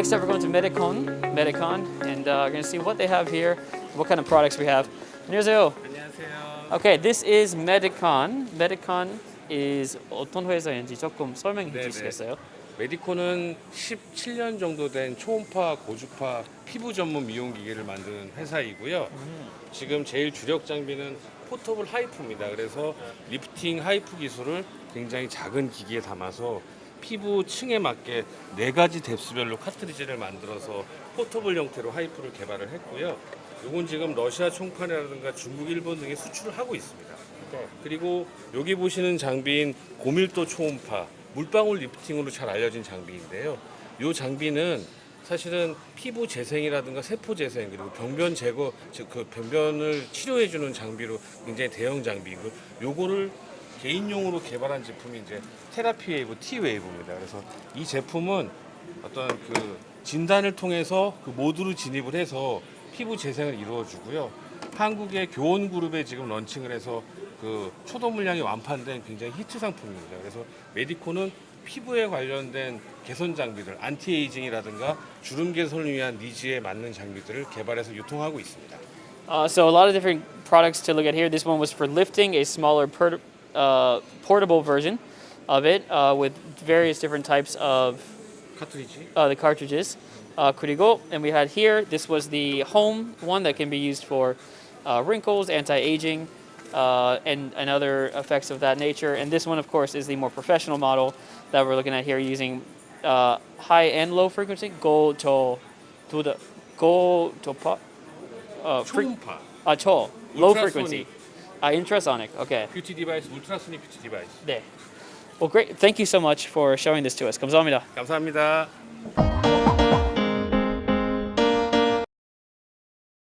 Medicon, Medicon, and uh, we're gonna see what they have here, what kind of products we have. 안녕하세요. 안녕하세요. Okay, this is Medicon. Medicon is 어떤 회사인지 조금 설명해 네네. 주시겠어요? 메디코는 17년 정도 된 초음파, 고주파 피부 전문 미용 기계를 만드는 회사이고요. 지금 제일 주력 장비는 포터블 하이프입니다. 그래서 리프팅 하이프 기술을 굉장히 작은 기기에 담아서 피부 층에 맞게 네 가지 뎁스별로 카트리지를 만들어서 포터블 형태로 하이프를 개발을 했고요. 요건 지금 러시아 총판이라든가 중국, 일본 등에 수출을 하고 있습니다. 그리고 여기 보시는 장비인 고밀도 초음파 물방울 리프팅으로 잘 알려진 장비인데요. 이 장비는 사실은 피부 재생이라든가 세포 재생 그리고 병변 제거 즉 그 병변을 치료해 주는 장비로 굉장히 대형 장비고 요거를 개인용으로 개발한 제품이 이제 테라피 웨이브 T 웨이브입니다. 그래서 이 제품은 어떤 그 진단을 통해서 그 모드로 진입을 해서 피부 재생을 이루어 주고요. 한국의 교원 그룹에 지금 런칭을 해서 그 초도 물량이 완판된 굉장히 히트 상품입니다. 그래서 메디코는 피부에 관련된 개선 장비들, 안티에이징이라든가 주름 개선을 위한 니즈에 맞는 장비들을 개발해서 유통하고 있습니다. Uh, so a lot of different products to look at here. This one was for lifting, a smaller per- uh, portable version of it uh, with various different types of uh, the cartridges. Uh, and we had here. This was the home one that can be used for uh, wrinkles, anti-aging, uh, and and other effects of that nature. And this one, of course, is the more professional model that we're looking at here, using uh, high and low frequency. Go to to the go to pa, uh, fre- low frequency Uh, intrasonic, okay. 뷰티 디바이스, 울트라소닉 뷰티 디바이스. 네. Well, great. Thank you so much for showing this to us. 감사합니다. 감사합니다.